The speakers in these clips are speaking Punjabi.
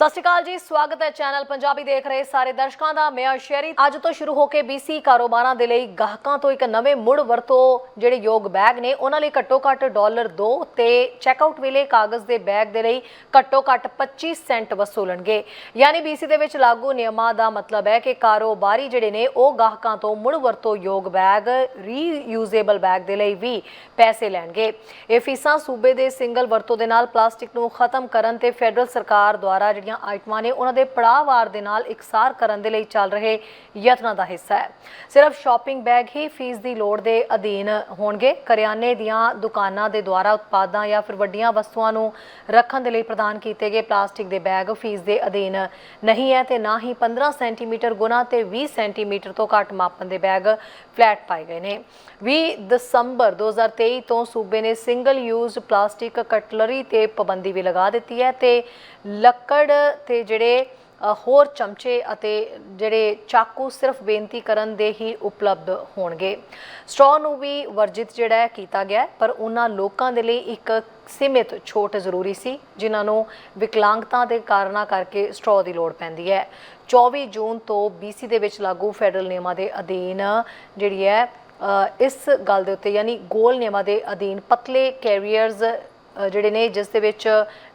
ਸਤਿ ਸ਼੍ਰੀ ਅਕਾਲ ਜੀ, ਸਵਾਗਤ ਹੈ ਚੈਨਲ ਪੰਜਾਬੀ ਦੇਖ ਰਹੇ ਸਾਰੇ ਦਰਸ਼ਕਾਂ ਦਾ, ਮੈਂ ਸ਼ਹਿਰੀ। ਅੱਜ ਤੋਂ ਸ਼ੁਰੂ ਹੋ ਕੇ BC ਕਾਰੋਬਾਰਾਂ ਦੇ ਲਈ ਗਾਹਕਾਂ ਤੋਂ ਇੱਕ ਨਵੇਂ ਮੁੜ ਵਰਤੋਂ, ਜਿਹੜੇ ਯੋਗ ਬੈਗ ਨੇ, ਉਹਨਾਂ ਲਈ ਘੱਟੋ ਘੱਟ ਡਾਲਰ 2 ਤੇ ਚੈੱਕਆਊਟ ਵੇਲੇ ਕਾਗਜ਼ ਦੇ ਬੈਗ ਦੇ ਲਈ ਘੱਟੋ ਘੱਟ 25 ਸੈਂਟ ਵਸੂਲਣਗੇ। ਯਾਨੀ BC ਦੇ ਵਿੱਚ ਲਾਗੂ ਨਿਯਮਾਂ ਦਾ ਮਤਲਬ ਹੈ ਕਿ ਕਾਰੋਬਾਰੀ ਜਿਹੜੇ ਨੇ, ਉਹ ਗਾਹਕਾਂ ਤੋਂ ਮੁੜ ਵਰਤੋਂ ਯੋਗ ਬੈਗ ਰੀਯੂਜ਼ੇਬਲ ਬੈਗ ਦੇ ਲਈ ਵੀ ਪੈਸੇ ਲੈਣਗੇ। ਇਹ ਫੀਸਾਂ ਸੂਬੇ ਦੇ ਸਿੰਗਲ ਵਰਤੋਂ ਦੇ ਨਾਲ ਪਲਾਸਟਿਕ ਨੂੰ ਖਤਮ ਕਰਨ ਤੇ ਫੈਡਰਲ ਸਰਕਾਰ ਦੁਆਰਾ ਜਿਹੜੀਆਂ ਆਈਟਮਾਂ ਨੇ ਉਹਨਾਂ ਦੇ ਪੜਾਅਵਾਰ ਦੇ ਨਾਲ ਇਕਸਾਰ ਕਰਨ ਦੇ ਲਈ ਚੱਲ ਰਹੇ ਯਤਨਾਂ ਦਾ ਹਿੱਸਾ ਹੈ। ਸਿਰਫ ਸ਼ਾਪਿੰਗ ਬੈਗ ਹੀ ਫੀਸ ਦੀ ਲੋੜ ਦੇ ਅਧੀਨ ਹੋਣਗੇ। ਕਰਿਆਨੇ ਦੀਆਂ ਦੁਕਾਨਾਂ ਦੇ ਦੁਆਰਾ ਉਤਪਾਦਾਂ ਜਾਂ ਫਿਰ ਵੱਡੀਆਂ ਵਸਤੂਆਂ ਨੂੰ ਰੱਖਣ ਦੇ ਲਈ ਪ੍ਰਦਾਨ ਕੀਤੇ ਗਏ ਪਲਾਸਟਿਕ ਦੇ ਬੈਗ ਫੀਸ ਦੇ ਅਧੀਨ ਨਹੀਂ ਹੈ ਤੇ ਨਾ ਹੀ 15 ਸੈਂਟੀਮੀਟਰ ਗੁਣਾ ਤੇ 20 ਸੈਂਟੀਮੀਟਰ ਤੋਂ ਘੱਟ ਮਾਪਣ ਦੇ ਬੈਗ ਫਲੈਟ ਪਾਏ ਗਏ ਨੇ। 20 ਦਸੰਬਰ 2023 ਤੋਂ ਸੂਬੇ ਨੇ ਸਿੰਗਲ ਯੂਜ਼ ਪਲਾਸਟਿਕ ਕਟਲਰੀ ਤੇ ਪਾਬੰਦੀ ਵੀ ਲਗਾ ਦਿੱਤੀ ਹੈ ਤੇ ਲੱਕੜ ਤੇ ਜਿਹੜੇ ਹੋਰ ਚਮਚੇ ਅਤੇ ਜਿਹੜੇ ਚਾਕੂ ਸਿਰਫ ਬੇਨਤੀ ਕਰਨ ਦੇ ਹੀ ਉਪਲਬਧ ਹੋਣਗੇ। ਸਟ੍ਰੋ ਨੂੰ ਵੀ ਵਰਜਿਤ ਜਿਹੜਾ ਕੀਤਾ ਗਿਆ ਪਰ ਉਹਨਾਂ ਲੋਕਾਂ ਦੇ ਲਈ ਇੱਕ ਸੀਮਿਤ ਛੋਟ ਜ਼ਰੂਰੀ ਸੀ, ਜਿਨ੍ਹਾਂ ਨੂੰ ਵਿਕਲਾਂਗਤਾ ਦੇ ਕਾਰਨਾਂ ਕਰਕੇ ਸਟ੍ਰੋ ਦੀ ਲੋੜ ਪੈਂਦੀ ਹੈ। 24 ਜੂਨ ਤੋਂ BC ਦੇ ਵਿੱਚ ਲਾਗੂ ਫੈਡਰਲ ਨਿਯਮਾਂ ਦੇ ਅਧੀਨ ਜਿਹੜੀ ਹੈ ਇਸ ਗੱਲ ਦੇ ਉੱਤੇ, ਯਾਨੀ ਗੋਲ ਨਿਯਮਾਂ ਦੇ ਅਧੀਨ ਪਤਲੇ ਕੈਰੀਅਰਸ ਜਿਹੜੇ ਨੇ, ਜਿਸ ਦੇ ਵਿੱਚ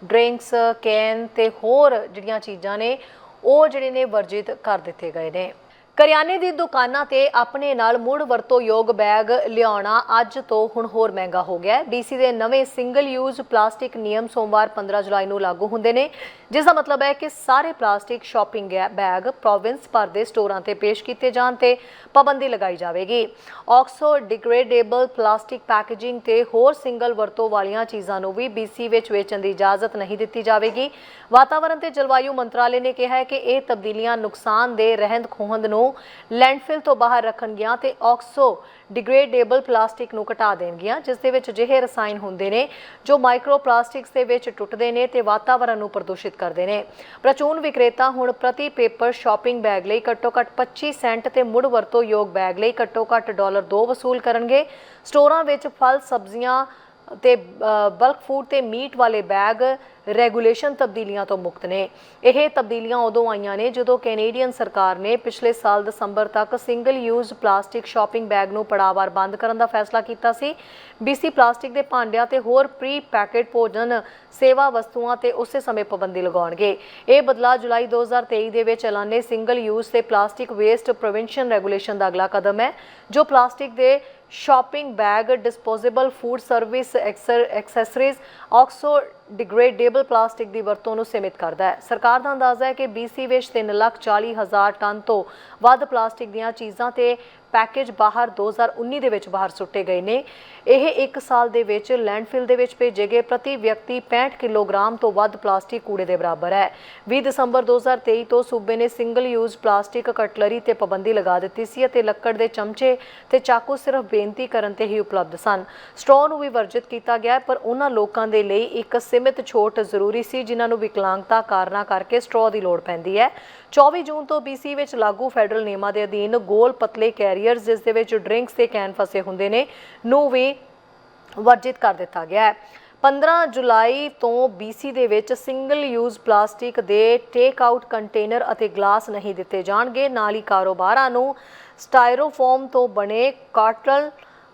ਡਰਿੰਕਸ, ਕੈਨ ਤੇ ਹੋਰ ਜਿਹੜੀਆਂ ਚੀਜ਼ਾਂ ਨੇ, ਉਹ ਜਿਹੜੇ ਨੇ ਵਰਜਿਤ ਕਰ ਦਿੱਤੇ ਗਏ ਨੇ। ਕਰਿਆਨੇ ਦੀ ਦੁਕਾਨਾਂ ਤੇ ਆਪਣੇ ਨਾਲ ਮੁੜ ਵਰਤੋਂ ਯੋਗ ਬੈਗ ਲਿਆਉਣਾ ਅੱਜ ਤੋਂ ਹੁਣ ਹੋਰ ਮਹਿੰਗਾ ਹੋ ਗਿਆ ਹੈ। ਡੀਸੀ ਦੇ ਨਵੇਂ ਸਿੰਗਲ ਯੂਜ਼ ਪਲਾਸਟਿਕ ਨਿਯਮ ਸੋਮਵਾਰ 15 ਜੁਲਾਈ ਨੂੰ ਲਾਗੂ ਹੁੰਦੇ ਨੇ, ਜਿਸ ਦਾ ਮਤਲਬ ਹੈ ਕਿ ਸਾਰੇ ਪਲਾਸਟਿਕ ਸ਼ਾਪਿੰਗ ਬੈਗ ਪ੍ਰੋਵਿੰਸ ਭਰ ਦੇ ਸਟੋਰਾਂ ਤੇ ਪੇਸ਼ ਕੀਤੇ ਜਾਣ ਤੇ ਪਾਬੰਦੀ ਲਗਾਈ ਜਾਵੇਗੀ। ਆਕਸੋ ਡਿਗਰੇਡੇਬਲ ਪਲਾਸਟਿਕ ਪੈਕੇਜਿੰਗ ਤੇ ਹੋਰ ਸਿੰਗਲ ਵਰਤੋਂ ਵਾਲੀਆਂ ਚੀਜ਼ਾਂ ਨੂੰ ਵੀ BC ਵਿੱਚ ਵੇਚਣ ਦੀ ਇਜਾਜ਼ਤ ਨਹੀਂ ਦਿੱਤੀ ਜਾਵੇਗੀ। ਵਾਤਾਵਰਣ ਤੇ ਜਲਵਾਯੂ ਮੰਤਰਾਲੇ ਨੇ ਕਿਹਾ ਹੈ ਕਿ ਇਹ ਤਬਦੀਲੀਆਂ ਨੁਕਸਾਨ ਦੇ ਰਹਿੰਦ ਖੂਹੰਦ ਨੂੰ ਲੈਂਡਫਿਲ ਤੋਂ ਬਾਹਰ ਰੱਖਣਗੀਆਂ ਤੇ ਆਕਸੋ ਡਿਗਰੇਡੇਬਲ ਪਲਾਸਟਿਕ ਨੂੰ ਘਟਾ ਦੇਣਗੀਆਂ, ਜਿਸ ਦੇ ਵਿੱਚ ਅਜਿਹੇ ਰਸਾਇਣ ਹੁੰਦੇ ਨੇ ਜੋ ਮਾਈਕਰੋ ਪਲਾਸਟਿਕਸ ਦੇ ਵਿੱਚ ਟੁੱਟਦੇ ਨੇ ਤੇ ਵਾਤਾਵਰਣ ਨੂੰ ਪ੍ਰਦੂਸ਼ਿਤ ਕਰਦੇ ਨੇ। ਪ੍ਰਚੂਨ ਵਿਕਰੇਤਾ ਹੁਣ ਪ੍ਰਤੀ ਪੇਪਰ ਸ਼ਾਪਿੰਗ ਬੈਗ ਲਈ ਘੱਟੋ ਘੱਟ 25 ਸੈਂਟ ਤੇ ਮੁੜ ਵਰਤੋਂ ਯੋਗ ਬੈਗ ਲਈ ਘੱਟੋ ਘੱਟ ਡਾਲਰ 2 ਵਸੂਲ ਕਰਨਗੇ। ਸਟੋਰਾਂ ਵਿੱਚ ਫਲ, ਸਬਜ਼ੀਆਂ ਤੇ ਬਲਕ ਫੂਡ ਤੇ ਮੀਟ ਵਾਲੇ ਬੈਗ ਰੈਗੂਲੇਸ਼ਨ ਤਬਦੀਲੀਆਂ ਤੋਂ ਮੁਕਤ ਨੇ। ਇਹ ਤਬਦੀਲੀਆਂ ਉਦੋਂ ਆਈਆਂ ਨੇ ਜਦੋਂ ਕੈਨੇਡੀਅਨ ਸਰਕਾਰ ਨੇ ਪਿਛਲੇ ਸਾਲ ਦਸੰਬਰ ਤੱਕ single use plastic shopping bag ਨੂੰ ਪੜਾਵਾਰ ਬੰਦ ਕਰਨ ਦਾ ਫੈਸਲਾ ਕੀਤਾ ਸੀ। BC ਪਲਾਸਟਿਕ ਦੇ ਭਾਂਡਿਆਂ ਤੇ ਹੋਰ ਪ੍ਰੀ ਪੈਕੇਟ ਭੋਜਨ, ਸੇਵਾ ਵਸਤੂਆਂ ਤੇ ਉਸੇ ਸਮੇਂ ਪਾਬੰਦੀ ਲਗਾਉਣਗੇ। ਇਹ ਬਦਲਾਅ ਜੁਲਾਈ 2023 ਦੇ ਵਿੱਚ ਐਲਾਨੇ ਸਿੰਗਲ ਯੂਜ਼ ਤੇ ਪਲਾਸਟਿਕ ਵੇਸਟ ਪ੍ਰੀਵੈਂਸ਼ਨ ਰੈਗੂਲੇਸ਼ਨ ਦਾ ਅਗਲਾ ਕਦਮ ਹੈ, ਜੋ ਪਲਾਸਟਿਕ ਦੇ shopping bag disposable food service accessories oxo degradable plastic ਦੀ ਵਰਤੋਂ ਨੂੰ ਸੀਮਿਤ ਕਰਦਾ ਹੈ। ਸਰਕਾਰ ਦਾ ਅੰਦਾਜ਼ਾ ਹੈ ਕਿ BC ਵਿੱਚ 3,40,000 ਟਨ ਤੋਂ ਵੱਧ ਪਲਾਸਟਿਕ ਦੀਆਂ ਚੀਜ਼ਾਂ ਤੇ ਪੈਕੇਜ ਬਾਹਰ 2019 ਦੇ ਵਿੱਚ ਬਾਹਰ ਸੁੱਟੇ ਗਏ ਨੇ। ਇਹ ਇੱਕ ਸਾਲ ਦੇ ਵਿੱਚ ਲੈਂਡਫਿਲ ਦੇ ਵਿੱਚ ਭੇਜੇ ਗਏ ਪ੍ਰਤੀ ਵਿਅਕਤੀ 65 ਕਿਲੋਗ੍ਰਾਮ ਤੋਂ ਵੱਧ ਪਲਾਸਟਿਕ ਕੂੜੇ ਦੇ ਬਰਾਬਰ ਹੈ। 20 ਦਸੰਬਰ 2023 ਤੋਂ ਸੂਬੇ ਨੇ ਸਿੰਗਲ ਯੂਜ਼ ਪਲਾਸਟਿਕ ਕਟਲਰੀ ਤੇ ਪਾਬੰਦੀ ਲਗਾ ਦਿੱਤੀ ਸੀ ਅਤੇ ਲੱਕੜ ਦੇ ਚਮਚੇ ਤੇ ਚਾਕੂ ਸਿਰਫ ਬੇਨਤੀ ਕਰਨ ਤੇ ਹੀ ਉਪਲਬਧ ਸਨ। ਸਟ੍ਰੋ ਨੂੰ ਵੀ ਵਰਜਿਤ ਕੀਤਾ ਗਿਆ ਪਰ ਉਹਨਾਂ ਲੋਕਾਂ ਦੇ ਲਈ ਇੱਕ ਸੀਮਿਤ ਛੋਟ ਜ਼ਰੂਰੀ ਸੀ, ਜਿਨ੍ਹਾਂ ਨੂੰ ਵਿਕਲਾਂਗਤਾ ਕਾਰਨਾਂ ਕਰਕੇ ਸਟ੍ਰੋ ਦੀ ਲੋੜ ਪੈਂਦੀ ਹੈ। 24 ਜੂਨ ਤੋਂ BC ਵਿੱਚ ਲਾਗੂ ਫੈਡਰਲ ਨਿਯਮਾਂ ਦੇ ਅਧੀਨ ਗੋਲ ਪਤਲੇ ਕੈਰੀ ਕੈਰੀਅਰਸ ਜਿਸ ਦੇ ਵਿੱਚ ਡਰਿੰਕਸ ਤੇ ਕੈਨ ਫਸੇ ਹੁੰਦੇ ਨੇ, ਨੂੰ ਵੀ ਵਰਜਿਤ ਕਰ ਦਿੱਤਾ ਗਿਆ ਹੈ। 15 ਜੁਲਾਈ ਤੋਂ BC ਦੇ ਵਿੱਚ ਸਿੰਗਲ ਯੂਜ਼ ਪਲਾਸਟਿਕ ਦੇ ਟੇਕ ਆਊਟ ਕੰਟੇਨਰ ਅਤੇ ਗਲਾਸ ਨਹੀਂ ਦਿੱਤੇ ਜਾਣਗੇ। ਨਾਲ ਹੀ ਕਾਰੋਬਾਰਾਂ ਨੂੰ ਸਟਾਇਰੋਫੋਮ ਤੋਂ ਬਣੇ ਕਾਟਲ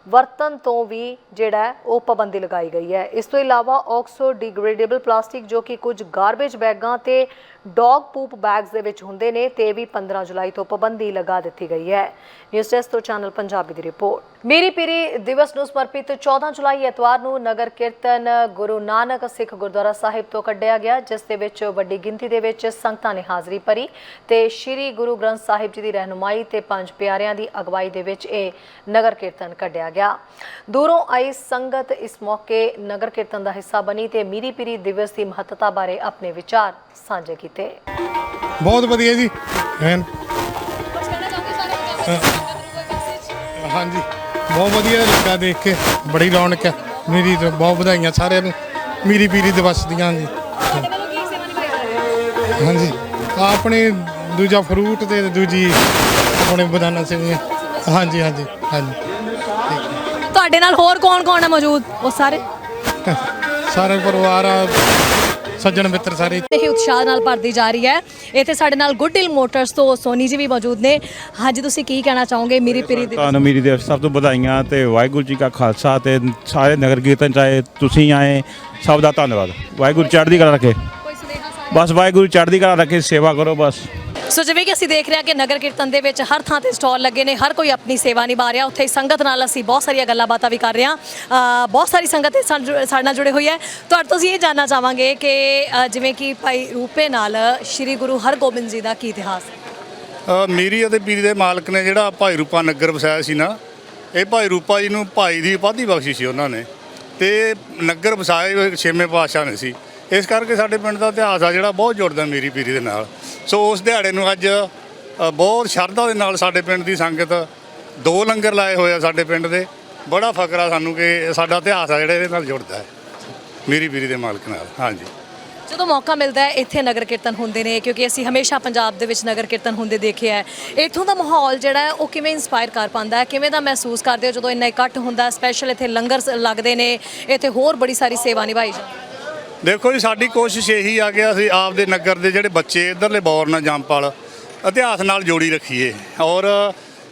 ਵਰਤਨ ਤੋਂ ਵੀ ਜਿਹੜਾ ਉਹ ਪਾਬੰਦੀ ਲਗਾਈ ਗਈ ਹੈ। ਇਸ ਤੋਂ ਇਲਾਵਾ ਆਕਸੋ ਡਿਗਰੇਡੇਬਲ ਪਲਾਸਟਿਕ ਜੋ ਕਿ ਕੁਝ ਗਾਰਬੇਜ ਬੈਗਾਂ ਤੇ ਡੌਗ ਪੂਪ ਬੈਗਸ ਦੇ ਵਿੱਚ ਹੁੰਦੇ ਨੇ ਤੇ ਵੀ 15 ਜੁਲਾਈ ਤੋਂ ਪਾਬੰਦੀ ਲਗਾ ਦਿੱਤੀ ਗਈ ਹੈ। ਨਿਊਜ਼ ਡੈਸਕ ਤੋਂ ਚੈਨਲ ਪੰਜਾਬੀ ਦੀ ਰਿਪੋਰਟ ਮੇਰੀ ਪੀਰੀ ਦਿਵਸ ਨੂੰ ਸਮਰਪਿਤ 14 ਜੁਲਾਈ ਐਤਵਾਰ ਨੂੰ ਨਗਰ ਕੀਰਤਨ ਗੁਰੂ ਨਾਨਕ ਸਿੱਖ ਗੁਰਦੁਆਰਾ ਸਾਹਿਬ ਤੋਂ ਕੱਢਿਆ ਗਿਆ, ਜਿਸ ਦੇ ਵਿੱਚ ਵੱਡੀ ਗਿਣਤੀ ਦੇ ਵਿੱਚ ਸੰਗਤਾਂ ਨੇ ਹਾਜ਼ਰੀ ਭਰੀ ਤੇ ਸ੍ਰੀ ਗੁਰੂ ਗ੍ਰੰਥ ਸਾਹਿਬ ਜੀ ਦੀ ਰਹਿਨੁਮਾਈ ਤੇ ਪੰਜ ਪਿਆਰਿਆਂ ਦੀ ਅਗਵਾਈ ਦੇ ਵਿੱਚ ਇਹ ਨਗਰ ਕੀਰਤਨ ਕੱਢਿਆ ਗਿਆ। ਦੂਰੋਂ ਆਈ ਸੰਗਤ ਇਸ ਮੌਕੇ ਨਗਰ ਕੀਰਤਨ ਦਾ ਹਿੱਸਾ ਬਣੀ ਤੇ ਮੀਰੀ ਪੀਰੀ ਦਿਵਸ ਦੀ ਮਹੱਤਤਾ ਬਾਰੇ ਆਪਣੇ ਵਿਚਾਰ ਸਾਂਝੇ ਕੀਤੇ ਬਹੁਤ ਵਧੀਆ ਜੀ। ਐਨ। ਹਾਂਜੀ। ਬਹੁਤ ਵਧੀਆ ਲੱਗਾ ਦੇਖ ਕੇ। ਬੜੀ ਰੌਣਕ ਹੈ। ਮੇਰੀ ਤਾਂ ਬਹੁਤ ਵਧਾਈਆਂ ਸਾਰਿਆਂ ਨੂੰ। ਮੇਰੀ ਪੀਰੀ ਦਿਵਸ ਦੀਆਂ ਜੀ ਹਾਂਜੀ। ਆਪਣੇ ਦੂਜਾ ਫਰੂਟ ਤੇ ਦੂਜੀ ਆਪਣੇ ਬਨਾਨਾ ਸੇਵੀਆਂ। ਹਾਂਜੀ ਹਾਂਜੀ ਹਾਂਜੀ। ਤੁਹਾਡੇ ਨਾਲ ਹੋਰ ਕੌਣ ਕੌਣ ਹੈ ਮੌਜੂਦ? ਉਹ ਸਾਰੇ? ਸਾਰੇ ਪਰਿਵਾਰ ਆ। ਸੱਜਣ ਮਿੱਤਰ ਸਾਰੇ। ਇਹ ਉਤਸ਼ਾਹ ਨਾਲ ਭਰਦੀ ਜਾ ਰਹੀ ਹੈ। ਇੱਥੇ ਸਾਡੇ ਨਾਲ ਗੁੱਡ ਹਿਲ ਮੋਟਰਸ ਤੋਂ ਸੋਨੀ ਜੀ ਵੀ ਮੌਜੂਦ ਨੇ। ਹਾਂਜੀ ਤੁਸੀਂ ਕੀ ਕਹਿਣਾ ਚਾਹੋਗੇ ਮੇਰੀ ਪੀਰੀ ਦੀ? ਤੁਹਾਨੂੰ ਮੇਰੀ ਦੇ ਸਭ ਤੋਂ ਵਧਾਈਆਂ ਤੇ ਵਾਹਿਗੁਰੂ ਜੀ ਕਾ ਖਾਲਸਾ ਤੇ ਸਾਰੇ ਨਗਰ ਕੀਰਤਨ ਚਾਹੇ ਤੁਸੀਂ ਆਏ ਸਭ ਦਾ ਧੰਨਵਾਦ। ਵਾਹਿਗੁਰੂ ਚੜ੍ਹਦੀ ਕਲਾ ਰੱਖੇ। ਕੋਈ ਸੁਨੇਹਾ ਬਸ ਵਾਹਿਗੁਰੂ ਚੜ੍ਹਦੀ ਕਲਾ ਰੱਖੇ ਸੇਵਾ ਕਰੋ ਬਸ। ਸੋ ਜਿਵੇਂ ਕਿ ਅਸੀਂ ਦੇਖ ਰਹੇ ਹਾਂ ਕਿ ਨਗਰ ਕੀਰਤਨ ਦੇ ਵਿੱਚ ਹਰ ਥਾਂ ਤੇ ਸਟਾਲ ਲੱਗੇ ਨੇ, ਹਰ ਕੋਈ ਆਪਣੀ ਸੇਵਾ ਨਿਭਾ ਰਿਹਾ। ਉੱਥੇ ਸੰਗਤ ਨਾਲ ਅਸੀਂ ਬਹੁਤ ਸਾਰੀਆਂ ਗੱਲਾਂ ਬਾਤਾਂ ਵੀ ਕਰ ਰਹੇ ਹਾਂ। ਬਹੁਤ ਸਾਰੀ ਸੰਗਤ ਸਾਡੇ ਨਾਲ ਜੁੜੇ ਹੋਈ ਹੈ। ਤੁਹਾਡੇ ਤੋਂ ਅਸੀਂ ਇਹ ਜਾਨਣਾ ਚਾਹਾਂਗੇ ਕਿ ਜਿਵੇਂ ਕਿ ਭਾਈ ਰੂਪੇ ਨਾਲ ਸ੍ਰੀ ਗੁਰੂ ਹਰਗੋਬਿੰਦ ਜੀ ਦਾ ਕੀ ਇਤਿਹਾਸ ਹੈ? ਮੀਰੀ ਅਤੇ ਪੀਰੀ ਦੇ ਮਾਲਕ ਨੇ ਜਿਹੜਾ ਭਾਈ ਰੂਪਾ ਨਗਰ ਵਸਾਇਆ ਸੀ ਨਾ, ਇਹ ਭਾਈ ਰੂਪਾ ਜੀ ਨੂੰ ਭਾਈ ਦੀ ਉਪਾਧੀ ਬਖਸ਼ੀ ਸੀ ਉਹਨਾਂ ਨੇ। ਤੇ ਨਗਰ ਵਸਾਏ ਛੇਵੇਂ ਪਾਤਸ਼ਾਹ ਨੇ ਸੀ। ਇਸ ਕਰਕੇ ਸਾਡੇ ਪਿੰਡ ਦਾ ਇਤਿਹਾਸ ਆ ਜਿਹੜਾ ਬਹੁਤ ਜੁੜਦਾ ਮੀਰੀ ਪੀਰੀ ਦੇ ਨਾਲ। ਸੋ ਉਸ ਦਿਹਾੜੇ ਨੂੰ ਅੱਜ ਬਹੁਤ ਸ਼ਰਧਾ ਦੇ ਨਾਲ ਸਾਡੇ ਪਿੰਡ ਦੀ ਸੰਗਤ ਦੋ ਲੰਗਰ ਲਾਏ ਹੋਏ ਆ ਸਾਡੇ ਪਿੰਡ ਦੇ। ਬੜਾ ਫਖਰ ਆ ਸਾਨੂੰ ਕਿ ਸਾਡਾ ਇਤਿਹਾਸ ਆ ਜਿਹੜਾ ਇਹਦੇ ਨਾਲ ਜੁੜਦਾ ਹੈ। ਮੀਰੀ ਪੀਰੀ ਦੇ ਮਾਲਕ ਨਾਲ, ਹਾਂਜੀ। ਜਦੋਂ ਮੌਕਾ ਮਿਲਦਾ ਹੈ, ਇੱਥੇ ਨਗਰ ਕੀਰਤਨ ਹੁੰਦੇ ਨੇ, ਕਿਉਂਕਿ ਅਸੀਂ ਹਮੇਸ਼ਾ ਪੰਜਾਬ ਦੇ ਵਿੱਚ ਨਗਰ ਕੀਰਤਨ ਹੁੰਦੇ ਦੇਖਿਆ ਹੈ ਇੱਥੋਂ ਦਾ ਮਾਹੌਲ ਜਿਹੜਾ ਹੈ, ਉਹ ਕਿਵੇਂ ਇਨਸਪਾਇਰ ਕਰ ਪਾਉਂਦਾ ਹੈ? ਕਿਵੇਂ ਦਾ ਮਹਿਸੂਸ ਕਰਦੇ ਹੋ ਜਦੋਂ ਇੰਨਾ ਇਕੱਠ ਹੁੰਦਾ ਸਪੈਸ਼ਲ ਇੱਥੇ ਲੰਗਰ ਲੱਗਦੇ ਨੇ, ਇੱਥੇ ਹੋਰ ਬੜੀ ਸਾਰੀ ਸੇਵਾ ਨਿਭਾਈ ਜਾਂਦੀ ਦੇਖੋ ਜੀ, ਸਾਡੀ ਕੋਸ਼ਿਸ਼ ਇਹੀ ਆ ਕਿ ਅਸੀਂ ਆਪਦੇ ਨਗਰ ਦੇ ਜਿਹੜੇ ਬੱਚੇ ਇਧਰਲੇ ਬੌਰਨਾ ਜੰਪਾਲ ਇਤਿਹਾਸ ਨਾਲ ਜੋੜੀ ਰੱਖੀਏ। ਔਰ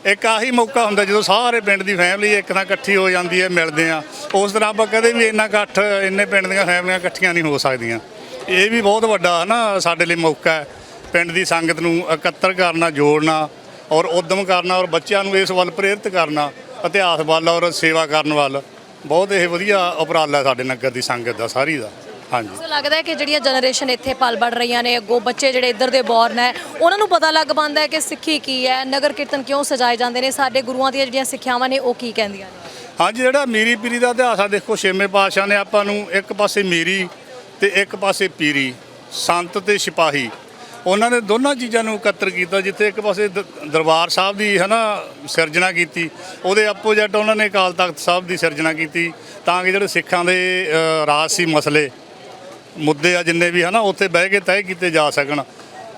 ਇੱਕ ਆਹੀ ਮੌਕਾ ਹੁੰਦਾ ਜਦੋਂ ਸਾਰੇ ਪਿੰਡ ਦੀ ਫੈਮਿਲੀ ਇੱਕ ਨਾਲ ਇਕੱਠੀ ਹੋ ਜਾਂਦੀ ਹੈ, ਮਿਲਦੇ ਆ ਉਸ ਤਰ੍ਹਾਂ ਆਪਾਂ ਕਦੇ ਵੀ ਇੰਨਾ ਇਕੱਠ, ਇੰਨੇ ਪਿੰਡ ਦੀਆਂ ਫੈਮਲੀਆਂ ਇਕੱਠੀਆਂ ਨਹੀਂ ਹੋ ਸਕਦੀਆਂ। ਇਹ ਵੀ ਬਹੁਤ ਵੱਡਾ ਨਾ ਸਾਡੇ ਲਈ ਮੌਕਾ ਹੈ, ਪਿੰਡ ਦੀ ਸੰਗਤ ਨੂੰ ਇਕੱਤਰ ਕਰਨਾ, ਜੋੜਨਾ ਔਰ ਉਦਮ ਕਰਨਾ ਔਰ ਬੱਚਿਆਂ ਨੂੰ ਇਸ ਵੱਲ ਪ੍ਰੇਰਿਤ ਕਰਨਾ, ਇਤਿਹਾਸ ਵੱਲ ਔਰ ਸੇਵਾ ਕਰਨ ਵੱਲ। ਬਹੁਤ ਇਹ ਵਧੀਆ ਉਪਰਾਲਾ ਸਾਡੇ ਨਗਰ ਦੀ ਸੰਗਤ ਦਾ, ਸਾਰੀ ਦਾ। ਹਾਂਜੀ। ਸੋ ਲੱਗਦਾ ਹੈ ਕਿ ਜਿਹੜੀਆਂ ਜਨਰੇਸ਼ਨ ਇੱਥੇ ਪਲ ਬੜ ਰਹੀਆਂ ਨੇ ਅੱਗੋਂ ਬੱਚੇ ਜਿਹੜੇ ਇੱਧਰ ਦੇ ਬੌਰਨ ਹੈ ਉਹਨਾਂ ਨੂੰ ਪਤਾ ਲੱਗ ਪਾਉਂਦਾ ਹੈ ਕਿ ਸਿੱਖੀ ਕੀ ਹੈ ਨਗਰ ਕੀਰਤਨ ਕਿਉਂ ਸਜਾਏ ਜਾਂਦੇ ਨੇ ਸਾਡੇ ਗੁਰੂਆਂ ਦੀਆਂ ਜਿਹੜੀਆਂ ਸਿੱਖਿਆਵਾਂ ਨੇ ਉਹ ਕੀ ਕਹਿੰਦੀਆਂ ਨੇ? ਹਾਂਜੀ ਜਿਹੜਾ ਮੀਰੀ ਪੀਰੀ ਦਾ ਇਤਿਹਾਸ ਆ ਦੇਖੋ ਛੇਵੇਂ ਪਾਤਸ਼ਾਹ ਨੇ ਆਪਾਂ ਨੂੰ ਇੱਕ ਪਾਸੇ ਮੀਰੀ ਤੇ ਇੱਕ ਪਾਸੇ ਪੀਰੀ ਸੰਤ ਤੇ ਸਿਪਾਹੀ। ਉਹਨਾਂ ਨੇ ਦੋਨਾਂ ਚੀਜ਼ਾਂ ਨੂੰ ਇਕੱਤਰ ਕੀਤਾ ਜਿੱਥੇ ਇੱਕ ਪਾਸੇ ਦ- ਦਰਬਾਰ ਸਾਹਿਬ ਦੀ ਹਨਾ ਸਿਰਜਣਾ ਕੀਤੀ ਉਹਦੇ ਆਪੋਜੀਟ ਉਹਨਾਂ ਨੇ ਅਕਾਲ ਤਖਤ ਸਾਹਿਬ ਦੀ ਸਿਰਜਣਾ ਕੀਤੀ ਤਾਂ ਕਿ ਜਿਹੜੇ ਸਿੱਖਾਂ ਦੇ ਅ, ਰਾਜ ਸੀ ਮਸਲੇ ਮੁੱਦੇ ਆ ਜਿੰਨੇ ਵੀ ਹਨਾ ਉੱਥੇ ਬਹਿ ਕੇ ਤੈਅ ਕੀਤੇ ਜਾ ਸਕਣ।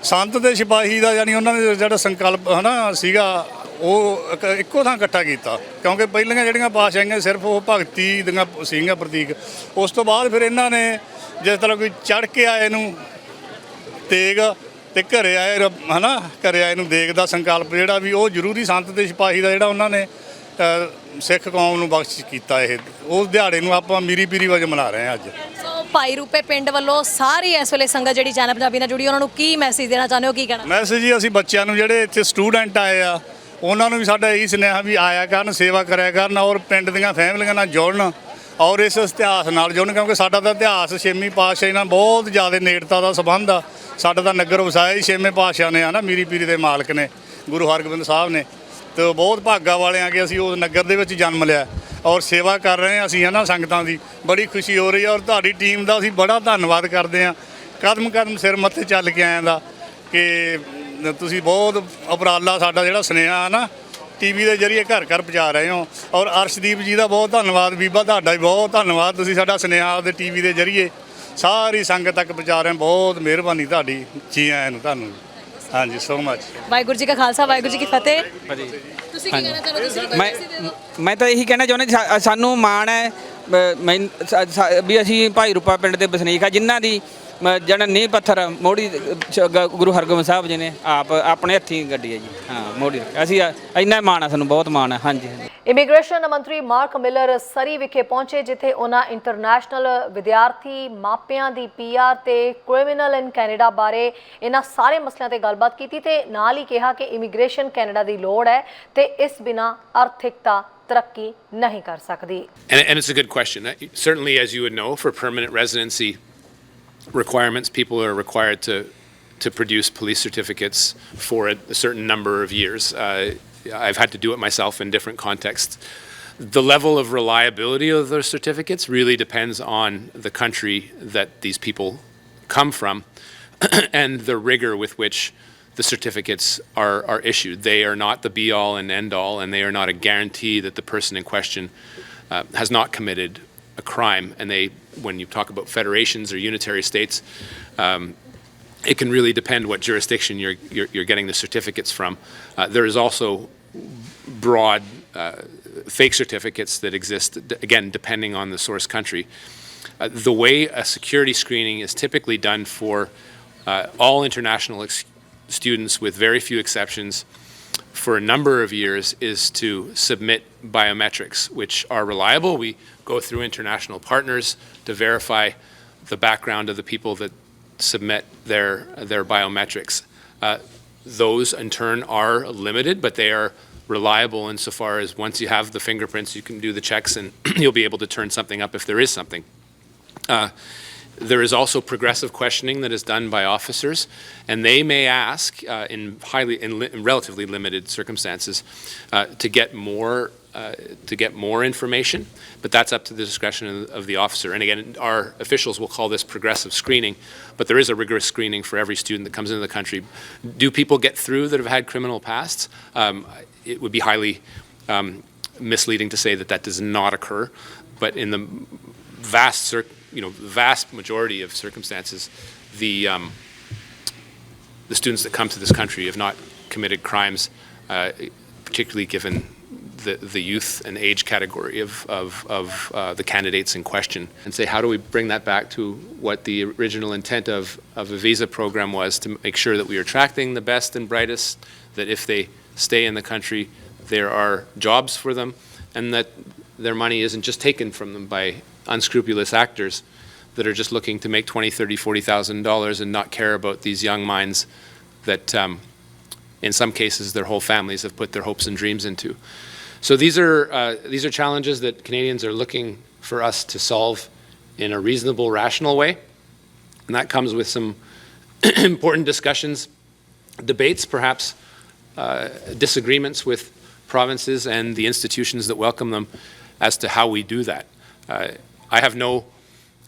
ਸੰਤ ਤੇ ਸਿਪਾਹੀ ਦਾ ਯਾਨੀ ਉਹਨਾਂ ਨੇ ਜਿਹੜਾ ਸੰਕਲਪ ਹਨਾ ਸੀਗਾ ਉਹ ਇੱਕ- ਇੱਕੋ ਥਾਂ ਇਕੱਠਾ ਕੀਤਾ। ਕਿਉਂਕਿ ਪਹਿਲੀਆਂ ਜਿਹੜੀਆਂ ਪਾਤਸ਼ਾਹੀਆਂ ਸਿਰਫ ਉਹ ਭਗਤੀ ਦੀਆਂ ਸੀਗੀਆਂ ਪ੍ਰਤੀਕ। ਉਸ ਤੋਂ ਬਾਅਦ ਫਿਰ ਇਹਨਾਂ ਨੇ ਜਿਸ ਤਰ੍ਹਾਂ ਕੋਈ ਚੜ ਕੇ ਆਏ ਨੂੰ ਤੇਗ ਤੇ ਘਰੇ ਆਏ ਰੱਬ- ਹਨਾ ਘਰੇ ਆਏ ਨੂੰ ਦੇਗ ਦਾ ਸੰਕਲਪ ਜਿਹੜਾ ਵੀ ਉਹ ਜ਼ਰੂਰੀ ਸੰਤ ਤੇ ਸਿਪਾਹੀ ਦਾ ਜਿਹੜਾ ਉਹਨਾਂ ਨੇ ਅ, ਸਿੱਖ ਕੌਮ ਨੂੰ ਬਖਸ਼ਿਸ਼ ਕੀਤਾ ਇਹ। ਉਸ ਦਿਹਾੜੇ ਨੂੰ ਆਪਾਂ ਮੀਰੀ ਪੀਰੀ ਵਜੋਂ ਮਨਾ ਰਹੇ ਹਾਂ ਅੱਜ। ਸੋ ਭਾਈ ਰੂਪੇ ਪਿੰਡ ਵੱਲੋਂ ਸਾਰੀ ਇਸ ਵੇਲੇ ਸੰਗਤ ਜਿਹੜੀ ਚੈਨਲ ਪੰਜਾਬੀ ਨਾਲ ਜੁੜੀ ਉਹਨਾਂ ਨੂੰ ਕੀ ਮੈਸੇਜ ਦੇਣਾ ਚਾਹੁੰਦੇ ਹੋ ਕੀ ਕਹਿਣਾ? ਮੈਸੇਜ ਜੀ ਅਸੀਂ ਬੱਚਿਆਂ ਨੂੰ ਜਿਹੜੇ ਇੱਥੇ ਸਟੂਡੈਂਟ ਆਏ ਆ ਉਹਨਾਂ ਨੂੰ ਵੀ ਸਾਡਾ ਇਹੀ ਸੁਨੇਹਾ ਵੀ ਆਇਆ ਕਰਨ ਸੇਵਾ ਕਰਿਆ ਕਰਨ ਔਰ ਪਿੰਡ ਦੀਆਂ ਫੈਮਲੀਆਂ ਨਾਲ ਜੁੜਨ ਔਰ ਇਸ ਇਤਿਹਾਸ ਨਾਲ ਜੁੜਨ ਕਿਉਂਕਿ ਸਾਡਾ ਤਾਂ ਇਤਿਹਾਸ ਛੇਵੀਂ ਪਾਤਸ਼ਾਹੀ ਨਾਲ ਬਹੁਤ ਜ਼ਿਆਦਾ ਨੇੜਤਾ ਦਾ ਸੰਬੰਧ ਆ। ਸਾਡਾ ਤਾਂ ਨਗਰ ਵਸਾਇਆ ਹੀ ਛੇਵੇਂ ਪਾਤਸ਼ਾਹ ਨੇ ਆ ਨਾ ਮੀਰੀ ਪੀਰੀ ਦੇ ਮਾਲਕ ਨੇ ਗੁਰੂ ਹਰਗੋਬਿੰਦ ਸਾਹਿਬ ਨੇ। ਤੇ ਬਹੁਤ ਭਾਗਾ ਵਾਲੇ ਆ ਕਿ ਅਸੀਂ ਉਸ ਨਗਰ ਦੇ ਵਿੱਚ ਜਨਮ ਲਿਆ। ਔਰ ਸੇਵਾ ਕਰ ਰਹੇ ਹਾਂ ਅਸੀਂ ਇਹਨਾਂ ਸੰਗਤਾਂ ਦੀ। ਬੜੀ ਖੁਸ਼ੀ ਹੋ ਰਹੀ ਹੈ ਔਰ ਤੁਹਾਡੀ ਟੀਮ ਦਾ ਅਸੀਂ ਬੜਾ ਧੰਨਵਾਦ ਕਰਦੇ ਹਾਂ। ਕਦਮ ਕਦਮ ਸਿਰ ਮੱਥੇ ਚੱਲ ਕੇ ਆਇਆਂ ਦਾ ਕਿ ਤੁਸੀਂ ਬਹੁਤ ਉਪਰਾਲਾ ਸਾਡਾ ਜਿਹੜਾ ਸੁਨੇਹਾ ਹੈ ਨਾ ਟੀਵੀ ਦੇ ਜ਼ਰੀਏ ਘਰ ਘਰ ਪਹੁੰਚਾ ਰਹੇ ਹੋ। ਔਰ ਅਰਸ਼ਦੀਪ ਜੀ ਦਾ ਬਹੁਤ ਧੰਨਵਾਦ, ਬੀਬਾ ਤੁਹਾਡਾ ਵੀ ਬਹੁਤ ਧੰਨਵਾਦ। ਤੁਸੀਂ ਸਾਡਾ ਸੁਨੇਹਾ ਆਪਦੇ ਟੀਵੀ ਦੇ ਜ਼ਰੀਏ ਸਾਰੀ ਸੰਗਤ ਤੱਕ ਪਹੁੰਚਾ ਰਹੇ ਹੋ। ਬਹੁਤ ਮਿਹਰਬਾਨੀ ਤੁਹਾਡੀ ਜੀ ਆਇਆਂ ਨੂੰ, ਤੁਹਾਨੂੰ ਹਾਂਜੀ ਸੋ ਮਚ ਵਾਹਿਗੁਰੂ ਜੀ ਕਾ ਖਾਲਸਾ ਵਾਹਿਗੁਰੂ ਜੀ ਕੀ ਫਤਿਹ। ਤੁਸੀਂ ਕੀ ਕਹਿਣਾ ਚਾਹੁੰਦੇ ਹੋ ਤੁਸੀਂ ਕੋਈ ਮੈਂ ਮੈਸੇਜ ਦੇ ਦਿਓ। ਮੈਂ ਤਾਂ ਇਹੀ ਕਹਿਣਾ ਚਾਹੁੰਦਾ ਸਾ- ਸਾਨੂੰ ਮਾਣ ਹੈ ਮੈਂ ਸਾ- ਸਾ- ਵੀ ਅਸੀਂ ਭਾਈ ਰੂਪਾ ਪਿੰਡ ਦੇ ਵਸਨੀਕ ਆ ਜਿਨ੍ਹਾਂ ਦੀ ਜਿਹੜਾ ਨੀਂਹ ਪੱਥਰ ਮੋੜੀ ਗੁਰੂ ਹਰਗੋਬਿੰਦ ਸਾਹਿਬ ਜੀ ਨੇ ਆਪ ਆਪਣੇ ਹੱਥੀਂ ਗੱਡੀ ਹੈ ਜੀ। ਹਾਂ ਮੋੜੀ ਅਸੀਂ ਆ- ਇੰਨਾ ਮਾਣ ਆ ਸਾਨੂੰ ਬਹੁਤ ਮਾਣ ਹੈ ਹਾਂਜੀ ਹਾਂਜੀ। ਇਮੀਗ੍ਰੇਸ਼ਨ ਮੰਤਰੀ ਮਾਰਕ ਮਿਲਰ ਸਰੀ ਵਿਖੇ ਪਹੁੰਚੇ ਜਿੱਥੇ ਉਹਨਾਂ ਇੰਟਰਨੈਸ਼ਨਲ ਵਿਦਿਆਰਥੀ ਮਾਪਿਆਂ ਦੀ ਪੀਆਰ ਤੇ ਕ੍ਰਿਮੀਨਲ ਇਨ ਕੈਨੇਡਾ ਬਾਰੇ ਇਹਨਾਂ ਸਾਰੇ ਮਸਲਿਆਂ ਤੇ ਗੱਲਬਾਤ ਕੀਤੀ ਤੇ ਨਾਲ ਹੀ ਕਿਹਾ ਕਿ ਇਮੀਗ੍ਰੇਸ਼ਨ ਕੈਨੇਡਾ ਦੀ ਲੋੜ ਹੈ ਤੇ ਇਸ ਬਿਨਾ ਆਰਥਿਕਤਾ ਤਰੱਕੀ ਨਹੀਂ ਕਰ ਸਕਦੀ। It's a good question. Uh, Certainly, as you would know, for permanent residency requirements, people are required to, to produce police certificates for a, a certain number of years. Uh, I've had to do it myself in different contexts. The level of reliability of those certificates really depends on the country that these people come from and the rigor with which the certificates are, are issued. They are not the be all and end all, and they are not a guarantee that the person in question uh, has not committed a crime. And they, when you talk about federations or unitary states, um, it can really depend what jurisdiction you're, you're, you're getting the certificates from. Uh, there is also broad uh, fake certificates that exist, again, depending on the source country. Uh, the way a security screening is typically done for uh, all international students, with very few exceptions, for a number of years is to submit biometrics, which are reliable. We go through international partners to verify the background of the people that submit their, their biometrics. Uh, those in turn are limited, but they are reliable insofar as once you have the fingerprints, you can do the checks and you'll be able to turn something up if there is something. Uh, there is also progressive questioning that is done by officers, and they may ask uh, in highly in, li- in relatively limited circumstances uh, to get more uh, to get more information, but that's up to the discretion of, of the officer. And again, our officials will call this progressive screening, but there is a rigorous screening for every student that comes into the country. Do people get through that have had criminal pasts? Um, it would be highly um, misleading to say that that does not occur, but in the vast, you know, vast majority of circumstances, the um, the students that come to this country have not committed crimes, uh, particularly given the, the youth and age category of, of, of uh, the candidates in question. And say, how do we bring that back to what the original intent of, of a visa program was to make sure that we are attracting the best and brightest, that if they stay in the country, there are jobs for them, and that their money isn't just taken from them by unscrupulous actors that are just looking to make 20, 30, 40,000 dollars and not care about these young minds that um, in some cases their whole families have put their hopes and dreams into. So these are uh, these are challenges that Canadians are looking for us to solve in a reasonable, rational way, and that comes with some important discussions, debates, perhaps uh, disagreements with provinces and the institutions that welcome them as to how we do that. Uh, I have no,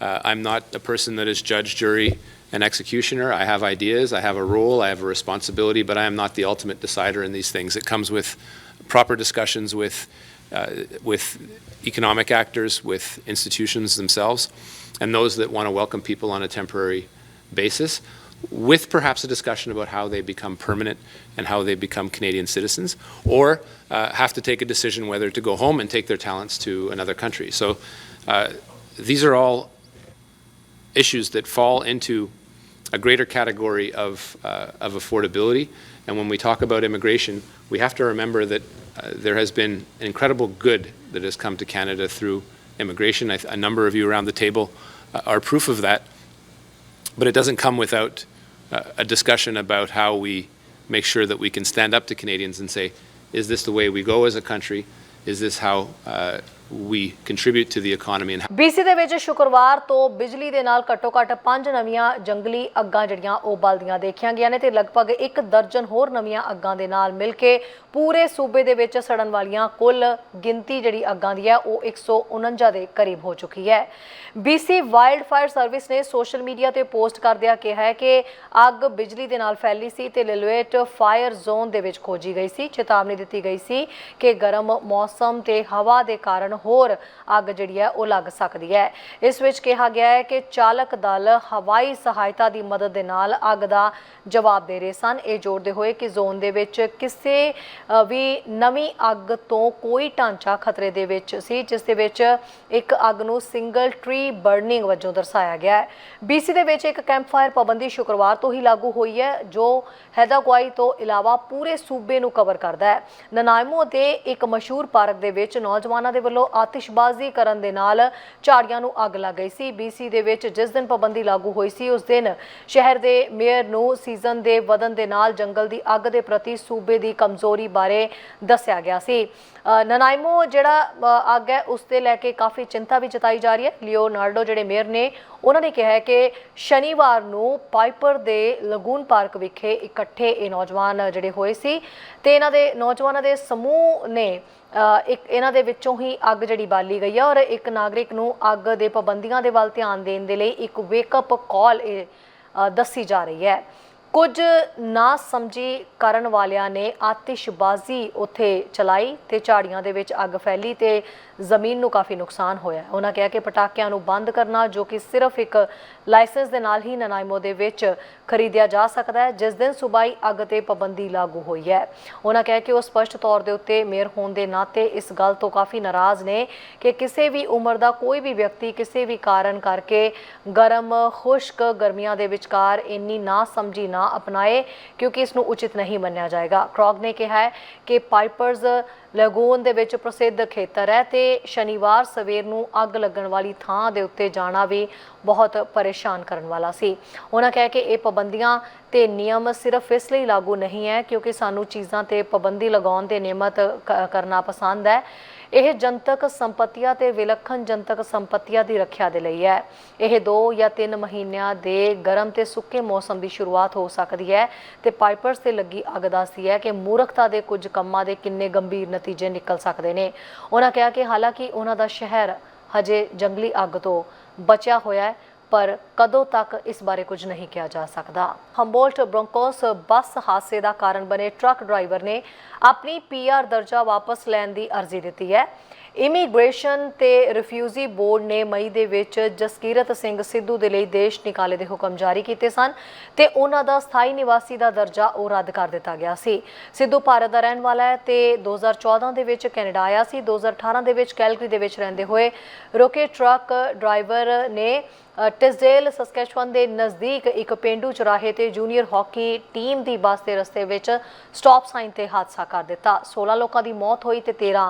uh, I'm not a person that is judge, jury, and executioner. I have ideas, I have a role, I have a responsibility, but I am not the ultimate decider in these things. It comes with proper discussions with, uh, with economic actors, with institutions themselves, and those that want to welcome people on a temporary basis, with perhaps a discussion about how they become permanent and how they become Canadian citizens, or uh, have to take a decision whether to go home and take their talents to another country. So uh, these are all issues that fall into a greater category of, uh, of affordability. And when we talk about immigration, we have to remember that uh, there has been an incredible good that has come to Canada through immigration. Th- a number of you around the table uh, are proof of that. But it doesn't come without uh, a discussion about how we make sure that we can stand up to Canadians and say, is this the way we go as a country? Is this how uh, we contribute to the economy? And how ਦੇ ਵਿੱਚ ਸ਼ੁੱਕਰਵਾਰ ਤੋਂ ਬਿਜਲੀ ਦੇ ਨਾਲ ਘੱਟੋ-ਘੱਟ ਪੰਜ ਨਵੀਆਂ ਜੰਗਲੀ ਅੱਗਾਂ ਜਿਹੜੀਆਂ ਉਹ ਬਲਦੀਆਂ ਦੇਖੀਆਂ ਗਈਆਂ ਨੇ ਤੇ ਲਗਭਗ ਇੱਕ ਦਰਜਨ ਹੋਰ ਨਵੀਆਂ ਅੱਗਾਂ ਦੇ ਨਾਲ ਮਿਲ ਕੇ ਪੂਰੇ ਸੂਬੇ ਦੇ ਵਿੱਚ ਸੜਨ ਵਾਲੀਆਂ ਕੁੱਲ ਗਿਣਤੀ ਜਿਹੜੀ ਅੱਗਾਂ ਦੀ ਹੈ, ਉਹ 149 ਦੇ ਕਰੀਬ ਹੋ ਚੁੱਕੀ ਹੈ ਬੀਸੀ ਵਾਈਲਡ ਫਾਇਰ ਸਰਵਿਸ ਨੇ ਸੋਸ਼ਲ ਮੀਡੀਆ ਤੇ ਪੋਸਟ ਕਰਦਿਆਂ ਕਿਹਾ ਹੈ ਕਿ ਅੱਗ ਬਿਜਲੀ ਦੇ ਨਾਲ ਫੈਲੀ ਸੀ ਤੇ ਲਿਲਵੇਟ ਫਾਇਰ ਜ਼ੋਨ ਦੇ ਵਿੱਚ ਖੋਜੀ ਗਈ ਸੀ ਚੇਤਾਵਨੀ ਦਿੱਤੀ ਗਈ ਸੀ ਕਿ ਗਰਮ ਮੌਸਮ ਤੇ ਹਵਾ ਦੇ ਕਾਰਨ ਹੋਰ ਅੱਗ ਜਿਹੜੀ ਹੈ ਉਹ ਲੱਗ ਸਕਦੀ ਹੈ। ਇਸ ਵਿੱਚ ਕਿਹਾ ਗਿਆ ਹੈ ਕਿ ਚਾਲਕ ਦਲ ਹਵਾਈ ਸਹਾਇਤਾ ਦੀ ਮਦਦ ਦੇ ਨਾਲ ਅੱਗ ਦਾ ਜਵਾਬ ਦੇ ਰਹੇ ਸਨ। ਇਹ ਜੋੜਦੇ ਹੋਏ ਕਿ ਜ਼ੋਨ ਦੇ ਵਿੱਚ ਕਿਸੇ ਵੀ ਨਵੀਂ ਅੱਗ ਤੋਂ ਕੋਈ ਢਾਂਚਾ ਖਤਰੇ ਦੇ ਵਿੱਚ ਸੀ, ਜਿਸ ਦੇ ਵਿੱਚ ਇੱਕ ਅੱਗ ਨੂੰ ਸਿੰਗਲ ਟ੍ਰੀ ਬਰਨਿੰਗ ਵਜੋਂ ਦਰਸਾਇਆ ਗਿਆ ਹੈ। ਬੀਸੀ ਦੇ ਵਿੱਚ ਇੱਕ ਕੈਂਪਫਾਇਰ ਪਾਬੰਦੀ ਸ਼ੁੱਕਰਵਾਰ ਤੋਂ ਹੀ ਲਾਗੂ ਹੋਈ ਹੈ, ਜੋ ਹੈਦਾਗੁਆਈ ਤੋਂ ਇਲਾਵਾ ਪੂਰੇ ਸੂਬੇ ਨੂੰ ਕਵਰ ਕਰਦਾ ਹੈ। ਨਨਾਇਮੋ ਦੇ ਇੱਕ ਮਸ਼ਹੂਰ ਪਾਰਕ ਦੇ ਵਿੱਚ ਨੌਜਵਾਨਾਂ ਦੇ ਵੱਲੋਂ ਆਤਿਸ਼ਬਾਜ਼ੀ ਕਰਨ ਦੇ ਨਾਲ ਝਾੜੀਆਂ ਨੂੰ ਅੱਗ ਲੱਗ ਗਈ ਸੀ। ਬੀਸੀ ਦੇ ਵਿੱਚ ਜਿਸ ਦਿਨ ਪਾਬੰਦੀ ਲਾਗੂ ਹੋਈ ਸੀ ਉਸ ਦਿਨ ਸ਼ਹਿਰ ਦੇ ਮੇਅਰ ਨੂੰ ਸੀਜ਼ਨ ਦੇ ਵਧਣ ਦੇ ਨਾਲ ਜੰਗਲ ਦੀ ਅੱਗ ਦੇ ਪ੍ਰਤੀ ਸੂਬੇ ਦੀ ਕਮਜ਼ੋਰੀ ਬਾਰੇ ਦੱਸਿਆ ਗਿਆ ਸੀ। ਅ, ਨਨਾਇਮੋ ਜਿਹੜਾ ਅੱਗ ਹੈ ਉਸ ਤੇ ਲੈ ਕੇ ਕਾਫੀ ਚਿੰਤਾ ਵੀ ਜਤਾਈ ਜਾ ਰਹੀ ਹੈ। ਲਿਓਨਾਰਡੋ ਜਿਹੜੇ ਮੇਅਰ ਨੇ ਉਹਨਾਂ ਨੇ ਕਿਹਾ ਕਿ ਸ਼ਨੀਵਾਰ ਨੂੰ ਪਾਈਪਰ ਦੇ ਲਗੂਨ ਪਾਰਕ ਵਿਖੇ ਇਕੱਠੇ ਇਹ ਨੌਜਵਾਨ ਜਿਹੜੇ ਹੋਏ ਸੀ ਤੇ ਇਹਨਾਂ ਦੇ ਨੌਜਵਾਨਾਂ ਦੇ ਸਮੂਹ ਨੇ ਇੱਕ ਇਹਨਾਂ ਦੇ ਵਿੱਚੋਂ ਹੀ ਅੱਗ ਜਿਹੜੀ ਬਾਲੀ ਗਈ ਹੈ ਔਰ ਇੱਕ ਨਾਗਰਿਕ ਨੂੰ ਅੱਗ ਦੇ ਪਾਬੰਦੀਆਂ ਦੇ ਵੱਲ ਧਿਆਨ ਦੇਣ ਦੇ ਲਈ ਇੱਕ ਵੇਕਅਪ ਕਾਲ ਇਹ ਦੱਸੀ ਜਾ ਰਹੀ ਹੈ। ਕੁਝ ਨਾ ਸਮਝੀ ਕਰਨ ਵਾਲਿਆਂ ਨੇ ਆਤਿਸ਼ਬਾਜ਼ੀ ਉੱਥੇ ਚਲਾਈ ਤੇ ਝਾੜੀਆਂ ਦੇ ਵਿੱਚ ਅੱਗ ਫੈਲੀ ਤੇ ਜ਼ਮੀਨ ਨੂੰ ਕਾਫੀ ਨੁਕਸਾਨ ਹੋਇਆ ਉਹਨਾਂ ਕਿਹਾ ਕਿ ਪਟਾਕਿਆਂ ਨੂੰ ਬੰਦ ਕਰਨਾ, ਜੋ ਕਿ ਸਿਰਫ ਇੱਕ ਲਾਇਸੈਂਸ ਦੇ ਨਾਲ ਹੀ ਨਨਾਇਮੋ ਦੇ ਵਿੱਚ ਖਰੀਦਿਆ ਜਾ ਸਕਦਾ ਹੈ, ਜਿਸ ਦਿਨ ਸੁਬਾਈ ਅੱਗ ਤੇ ਪਾਬੰਦੀ ਲਾਗੂ ਹੋਈ ਹੈ। ਉਹਨਾਂ ਕਿਹਾ ਕਿ ਉਹ ਸਪਸ਼ਟ ਤੌਰ ਦੇ ਉੱਤੇ ਮੇਅਰ ਹੋਣ ਦੇ ਨਾਤੇ ਇਸ ਗੱਲ ਤੋਂ ਕਾਫੀ ਨਾਰਾਜ਼ ਨੇ ਕਿ ਕਿਸੇ ਵੀ ਉਮਰ ਦਾ ਕੋਈ ਵੀ ਵਿਅਕਤੀ ਕਿਸੇ ਵੀ ਕਾਰਨ ਕਰਕੇ ਗਰਮ, ਖੁਸ਼ਕ ਗਰਮੀਆਂ ਦੇ ਵਿਚਕਾਰ ਇੰਨੀ ਨਾ ਸਮਝੀ ਨਾ ਅਪਣਾਏ, ਕਿਉਂਕਿ ਇਸ ਨੂੰ ਉਚਿਤ ਨਹੀਂ ਮੰਨਿਆ ਜਾਏਗਾ। ਕ੍ਰੌਗ ਨੇ ਕਿਹਾ ਹੈ ਕਿ ਪਾਈਪਰਜ਼ ਲਗੂਨ ਦੇ ਵਿੱਚ ਪ੍ਰਸਿੱਧ ਖੇਤਰ ਹੈ ਤੇ ਸ਼ਨੀਵਾਰ ਸਵੇਰ ਨੂੰ ਅੱਗ ਲੱਗਣ ਵਾਲੀ ਥਾਂ ਦੇ ਉੱਤੇ ਜਾਣਾ ਵੀ ਬਹੁਤ ਪਰੇਸ਼ਾਨ ਕਰਨ ਵਾਲਾ ਸੀ। ਉਹਨਾਂ ਕਹਿ ਕਿ ਇਹ ਪਾਬੰਦੀਆਂ ਤੇ ਨਿਯਮ ਸਿਰਫ ਇਸ ਲਈ ਲਾਗੂ ਨਹੀਂ ਹੈ ਕਿਉਂਕਿ ਸਾਨੂੰ ਚੀਜ਼ਾਂ ਤੇ ਪਾਬੰਦੀ ਲਗਾਉਣ 'ਤੇ ਨਿਯਮਤ ਕ- ਕਰਨਾ ਪਸੰਦ ਹੈ। ਇਹ ਜਨਤਕ ਸੰਪਤੀਆਂ ਤੇ ਵਿਲੱਖਣ ਜਨਤਕ ਸੰਪਤੀਆਂ ਦੀ ਰੱਖਿਆ ਦੇ ਲਈ ਹੈ। ਇਹ 2 ਜਾਂ 3 ਮਹੀਨਿਆਂ ਦੇ ਗਰਮ ਤੇ ਸੁੱਕੇ ਮੌਸਮ ਦੀ ਸ਼ੁਰੂਆਤ ਹੋ ਸਕਦੀ ਹੈ ਤੇ ਪਾਈਪਰਸ ਤੇ ਲੱਗੀ ਅੱਗ ਦੱਸਦੀ ਹੈ ਕਿ ਮੂਰਖਤਾ ਦੇ ਕੁਝ ਕੰਮਾਂ ਦੇ ਕਿੰਨੇ ਗੰਭੀਰ ਨਤੀਜੇ ਨਿਕਲ ਸਕਦੇ ਨੇ। ਉਹਨਾਂ ਕਿਹਾ ਕਿ ਹਾਲਾਂਕਿ ਉਹਨਾਂ ਦਾ ਸ਼ਹਿਰ ਹਜੇ ਜੰਗਲੀ ਅੱਗ ਤੋਂ ਬਚਿਆ ਹੋਇਆ ਹੈ ਪਰ ਕਦੋਂ ਤੱਕ ਇਸ ਬਾਰੇ ਕੁਝ ਨਹੀਂ ਕਿਹਾ ਜਾ ਸਕਦਾ। ਹੰਬੋਲਟ ਬ੍ਰੋਂਕੋਸ ਬੱਸ ਹਾਦਸੇ ਦਾ ਕਾਰਨ ਬਣੇ ਟਰੱਕ ਡਰਾਈਵਰ ਨੇ ਆਪਣੀ ਪੀਆਰ ਦਰਜਾ ਵਾਪਸ ਲੈਣ ਦੀ ਅਰਜ਼ੀ ਦਿੱਤੀ ਹੈ। ਇਮੀਗ੍ਰੇਸ਼ਨ ਤੇ ਰਿਫਿਊਜੀ ਬੋਰਡ ਨੇ ਮਈ ਦੇ ਵਿੱਚ ਜਸਕੀਰਤ ਸਿੰਘ ਸਿੱਧੂ ਦੇ ਲਈ ਦੇਸ਼ ਨਿਕਾਲੇ ਦੇ ਹੁਕਮ ਜਾਰੀ ਕੀਤੇ ਸਨ ਤੇ ਉਹਨਾਂ ਦਾ ਸਥਾਈ ਨਿਵਾਸੀ ਦਾ ਦਰਜਾ ਉਹ ਰੱਦ ਕਰ ਦਿੱਤਾ ਗਿਆ ਸੀ। ਸਿੱਧੂ ਭਾਰਤ ਦਾ ਰਹਿਣ ਵਾਲਾ ਹੈ ਤੇ 2014 ਦੇ ਵਿੱਚ ਕੈਨੇਡਾ ਆਇਆ ਸੀ। 2018 ਦੇ ਵਿੱਚ ਕੈਲਗਰੀ ਦੇ ਵਿੱਚ ਰਹਿੰਦੇ ਹੋਏ ਰੋਕੇ ਟਰੱਕ ਡਰਾਈਵਰ ਨੇ ਟਿਸਡੇਲ ਸਸਕੈਚੁਅਨ ਦੇ ਨਜ਼ਦੀਕ ਇੱਕ ਪਿੰਡੂ ਚੁਰਾਹੇ ਤੇ ਜੂਨੀਅਰ ਹਾਕੀ ਟੀਮ ਦੀ ਬੱਸ ਦੇ ਰਸਤੇ ਵਿੱਚ ਸਟਾਪ ਸਾਈਨ ਤੇ ਹਾਦਸਾ ਕਰ ਦਿੱਤਾ। 16 ਲੋਕਾਂ ਦੀ ਮੌਤ ਹੋਈ ਤੇ 13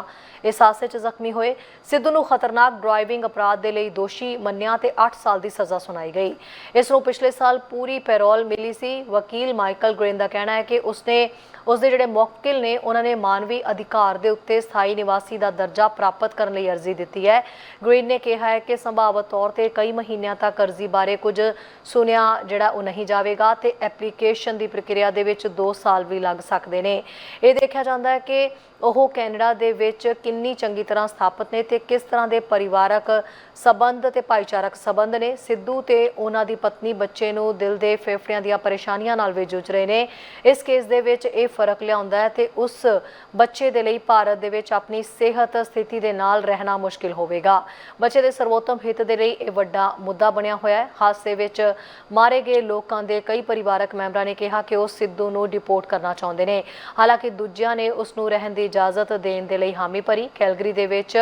ਇਸ ਹਾਦਸੇ 'ਚ ਜ਼ਖਮੀ ਹੋਏ। ਸਿੱਧੂ ਨੂੰ ਖਤਰਨਾਕ ਡਰਾਈਵਿੰਗ ਅਪਰਾਧ ਦੇ ਲਈ ਦੋਸ਼ੀ ਮੰਨਿਆ ਤੇ 8 ਸਾਲ ਦੀ ਸਜ਼ਾ ਸੁਣਾਈ ਗਈ। ਇਸ ਨੂੰ ਪਿਛਲੇ ਸਾਲ ਪੂਰੀ ਪੈਰੋਲ ਮਿਲੀ ਸੀ। ਵਕੀਲ ਮਾਈਕਲ ਗ੍ਰੇਨ ਦਾ ਕਹਿਣਾ ਹੈ ਕਿ ਉਸਨੇ ਉਸਦੇ ਜਿਹੜੇ ਮੁਵੱਕਿਲ ਨੇ, ਉਹਨਾਂ ਨੇ ਮਾਨਵੀ ਅਧਿਕਾਰ ਦੇ ਉੱਤੇ ਸਥਾਈ ਨਿਵਾਸੀ ਦਾ ਦਰਜਾ ਪ੍ਰਾਪਤ ਕਰਨ ਲਈ ਅਰਜ਼ੀ ਦਿੱਤੀ ਹੈ। ਗ੍ਰੀਨ ਨੇ ਕਿਹਾ ਹੈ ਕਿ ਸੰਭਾਵਤ ਤੌਰ ਤੇ ਕਈ ਮਹੀਨਿਆਂ ਤੱਕ ਅਰਜ਼ੀ ਬਾਰੇ ਕੁਝ ਸੁਣਿਆ ਜਿਹੜਾ ਉਹ ਨਹੀਂ ਜਾਵੇਗਾ ਤੇ ਐਪਲੀਕੇਸ਼ਨ ਦੀ ਪ੍ਰਕਿਰਿਆ ਦੇ ਵਿੱਚ 2 ਸਾਲ ਵੀ ਲੱਗ ਸਕਦੇ ਨੇ। ਇਹ ਦੇਖਿਆ ਜਾਂਦਾ ਹੈ ਕਿ ਉਹ ਕੈਨੇਡਾ ਦੇ ਵਿੱਚ ਕਿੰਨੀ ਚੰਗੀ ਤਰ੍ਹਾਂ ਸਥਾਪਿਤ ਨੇ ਤੇ ਕਿਸ ਤਰ੍ਹਾਂ ਦੇ ਪਰਿਵਾਰਕ ਸਬੰਧ ਤੇ ਭਾਈਚਾਰਕ ਸਬੰਧ ਨੇ? ਸਿੱਧੂ ਤੇ ਉਹਨਾਂ ਦੀ ਪਤਨੀ ਬੱਚੇ ਨੂੰ ਦਿਲ ਦੇ ਫੇਫੜਿਆਂ ਦੀਆਂ ਪਰੇਸ਼ਾਨੀਆਂ ਨਾਲ ਵੀ ਜੂਝ ਰਹੇ ਨੇ। ਇਸ ਕੇਸ ਦੇ ਵਿੱਚ ਇਹ ਫ਼ਰਕ ਲਿਆਉਂਦਾ ਹੈ ਤੇ ਉਸ ਬੱਚੇ ਦੇ ਲਈ ਭਾਰਤ ਦੇ ਵਿੱਚ ਆਪਣੀ ਸਿਹਤ ਸਥਿਤੀ ਦੇ ਨਾਲ ਰਹਿਣਾ ਮੁਸ਼ਕਿਲ ਹੋਵੇਗਾ। ਬੱਚੇ ਦੇ ਸਰਵੋਤਮ ਹਿੱਤ ਦੇ ਲਈ ਇਹ ਵੱਡਾ ਮੁੱਦਾ ਬਣਿਆ ਹੋਇਆ ਹੈ। ਹਾਦਸੇ ਵਿੱਚ ਮਾਰੇ ਗਏ ਲੋਕਾਂ ਦੇ ਕਈ ਪਰਿਵਾਰਕ ਮੈਂਬਰਾਂ ਨੇ ਕਿਹਾ ਕਿ ਉਹ ਸਿੱਧੂ ਨੂੰ ਡਿਪੋਰਟ ਕਰਨਾ ਚਾਹੁੰਦੇ ਨੇ। ਹਾਲਾਂਕਿ ਦੂਜਿਆਂ ਨੇ ਉਸ ਨੂੰ ਰਹਿਣ ਦੀ ਇਜਾਜ਼ਤ ਦੇਣ ਦੇ ਲਈ ਹਾਮੀ ਭਰੀ। ਕੈਲਗਰੀ ਦੇ ਵਿੱਚ